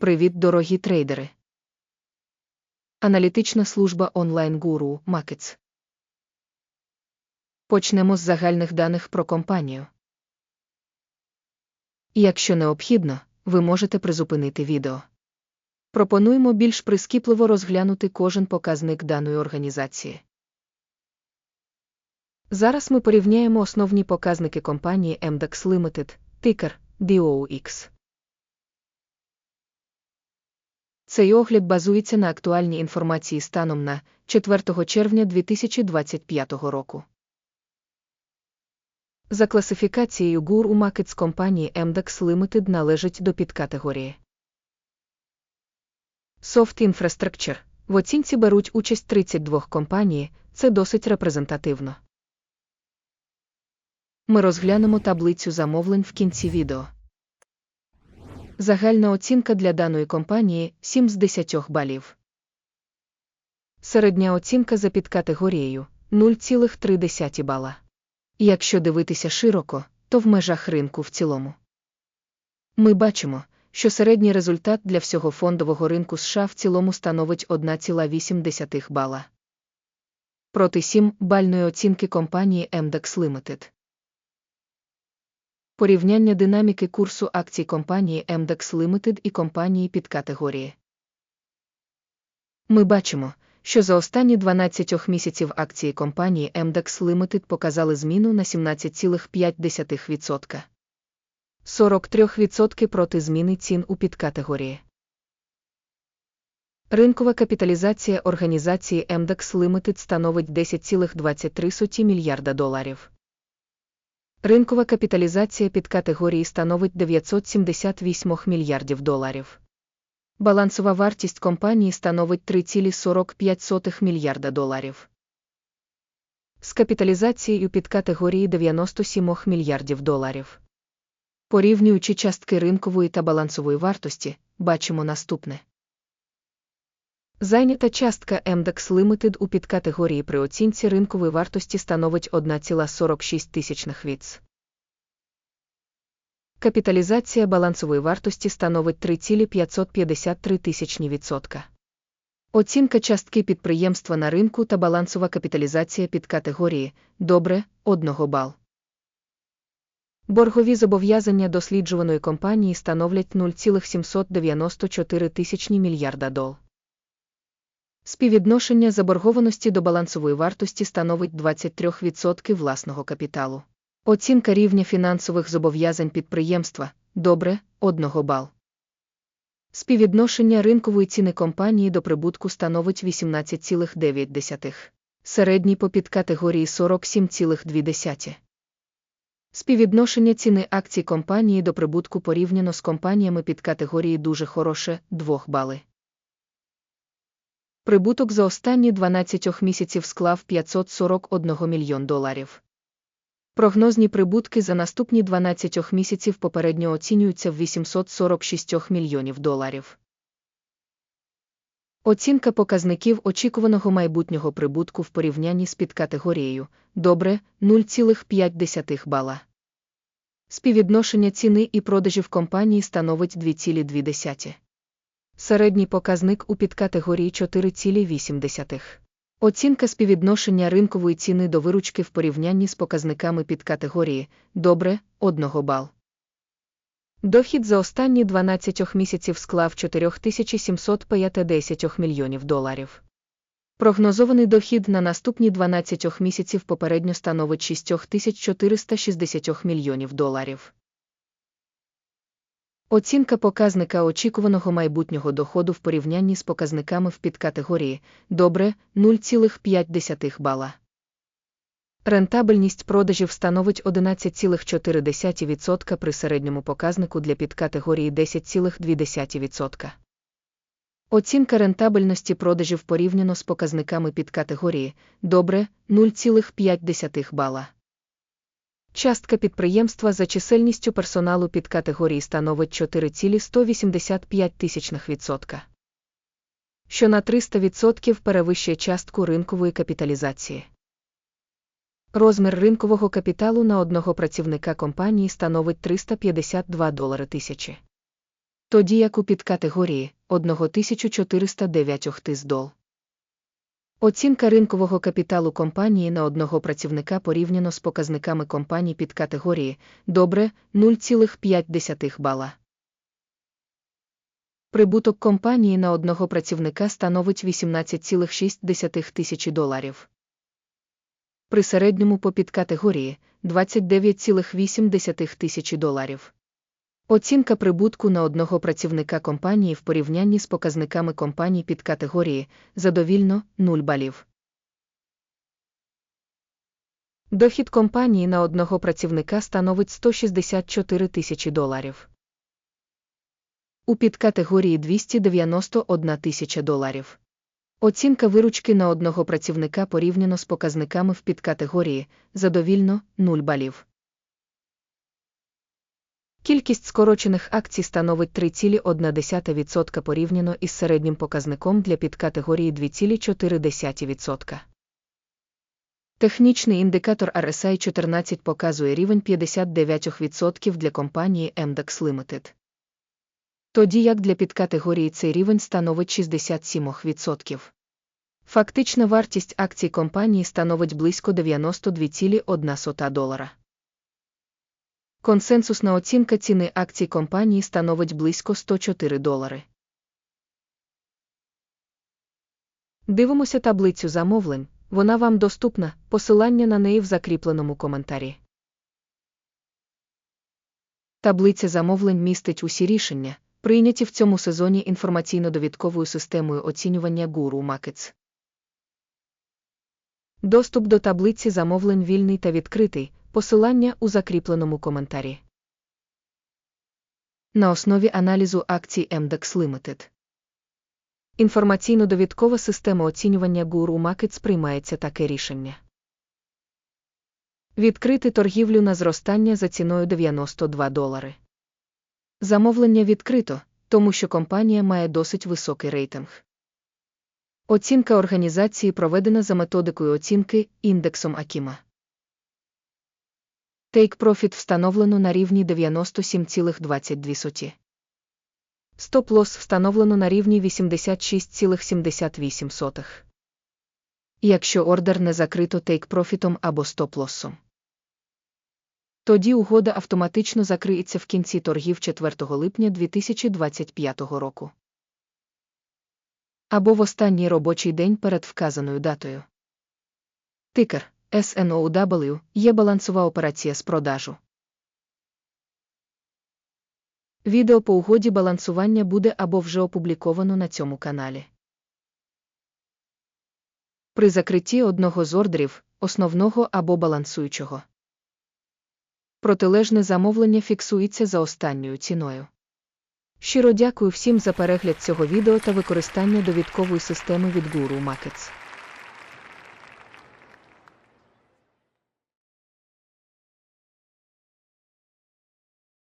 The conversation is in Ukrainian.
Привіт, дорогі трейдери. Аналітична служба онлайн-гуру Markets. Почнемо з загальних даних про компанію. Якщо необхідно, ви можете призупинити відео. Пропонуємо більш прискіпливо розглянути кожен показник даної організації. Зараз ми порівняємо основні показники компанії MDAX Limited, тикер DOX. Цей огляд базується на актуальній інформації станом на 4 червня 2025 року. За класифікацією ГУР у Markets компанії MDAX Limited належить до підкатегорії. Soft Infrastructure. В оцінці беруть участь 32 компанії, це досить репрезентативно. Ми розглянемо таблицю замовлень в кінці відео. Загальна оцінка для даної компанії 7 з 10 балів. Середня оцінка за підкатегорією 0,3 бала. Якщо дивитися широко, то в межах ринку в цілому. Ми бачимо, що середній результат для всього фондового ринку США в цілому становить 1,8 бала. Проти 7 бальної оцінки компанії MDAX Limited. Порівняння динаміки курсу акцій компанії MDAX Limited і компанії під категорії. Ми бачимо, що за останні 12 місяців акції компанії MDAX Limited показали зміну на 17,5%. 43% проти зміни цін у підкатегорії. Ринкова капіталізація організації MDAX Limited становить 10,23 мільярда доларів. Ринкова капіталізація підкатегорії становить 978 мільярдів доларів. Балансова вартість компанії становить 3,45 мільярда доларів. З капіталізацією підкатегорії 97 мільярдів доларів. Порівнюючи частки ринкової та балансової вартості, бачимо наступне. Зайнята частка MDAX Limited у підкатегорії при оцінці ринкової вартості становить 1,46 тисячних віц. Капіталізація балансової вартості становить 3,553 тисячні відсотка. Оцінка частки підприємства на ринку та балансова капіталізація підкатегорії добре 1 бал. Боргові зобов'язання досліджуваної компанії становлять 0,794 тисячні мільярда дол. Співвідношення заборгованості до балансової вартості становить 23% власного капіталу. Оцінка рівня фінансових зобов'язань підприємства добре 1 бал. Співвідношення ринкової ціни компанії до прибутку становить 18,9. Середній по підкатегорії 47,2. Співвідношення ціни акцій компанії до прибутку порівняно з компаніями під категорії дуже хороше 2 бали. Прибуток за останні 12 місяців склав 541 мільйон доларів. Прогнозні прибутки за наступні 12 місяців попередньо оцінюються в 846 мільйонів доларів. Оцінка показників очікуваного майбутнього прибутку в порівнянні з підкатегорією добре 0,5 бала. Співвідношення ціни і продажів компанії становить 2,2. Середній показник у підкатегорії 4,8. Оцінка співвідношення ринкової ціни до виручки в порівнянні з показниками підкатегорії добре 1 бал. Дохід за останні 12 місяців склав 4750 мільйонів доларів. Прогнозований дохід на наступні 12 місяців попередньо становить 6460 мільйонів доларів. Оцінка показника очікуваного майбутнього доходу в порівнянні з показниками в підкатегорії добре 0,5 бала. Рентабельність продажів становить 11,4% при середньому показнику для підкатегорії 10,2%. Оцінка рентабельності продажів порівняно з показниками підкатегорії добре 0,5 бала. Частка підприємства за чисельністю персоналу під категорії становить 4,185 тисячних відсотка, що на 300% перевищує частку ринкової капіталізації. Розмір ринкового капіталу на одного працівника компанії становить 352 долари тисячі. Тоді як у підкатегорії 1409 тиздол. Оцінка ринкового капіталу компанії на одного працівника порівняно з показниками компаній під категорії добре 0,5 бала. Прибуток компанії на одного працівника становить 18,6 тисячі доларів. При середньому по підкатегорії 29,8 тисячі доларів. Оцінка прибутку на одного працівника компанії в порівнянні з показниками компаній під категорії задовільно 0 балів. Дохід компанії на одного працівника становить 164 тисячі доларів. У підкатегорії 291 тисяча доларів. Оцінка виручки на одного працівника порівняно з показниками в підкатегорії задовільно 0 балів. Кількість скорочених акцій становить 3,1% порівняно із середнім показником для підкатегорії 2,4%. Технічний індикатор RSI 14 показує рівень 59% для компанії MDAX Limited. Тоді як для підкатегорії цей рівень становить 67%. Фактична вартість акцій компанії становить близько 92,1 долара. Консенсусна оцінка ціни акцій компанії становить близько 104 долари. Дивимося таблицю замовлень, вона вам доступна, посилання на неї в закріпленому коментарі. Таблиця замовлень містить усі рішення, прийняті в цьому сезоні інформаційно-довідковою системою оцінювання Guru Markets. Доступ до таблиці замовлень вільний та відкритий, посилання у закріпленому коментарі. На основі аналізу акцій MDAX Limited. Інформаційно-довідкова система оцінювання Guru Markets приймається таке рішення. Відкрити торгівлю на зростання за ціною 92 долари. Замовлення відкрито, тому що компанія має досить високий рейтинг. Оцінка організації проведена за методикою оцінки індексом Акіма. Take Profit встановлено на рівні 97,22. Стоп-лосс встановлено на рівні 86,78. Якщо ордер не закрито Take Profit або стоп-лоссом. Тоді угода автоматично закриється в кінці торгів 4 липня 2025 року. Або в останній робочий день перед вказаною датою. Тикер SNOW є балансова операція з продажу. Відео по угоді балансування буде або вже опубліковано на цьому каналі. При закритті одного з ордерів, основного або балансуючого. Протилежне замовлення фіксується за останньою ціною. Щиро дякую всім за перегляд цього відео та використання довідкової системи від Guru Markets.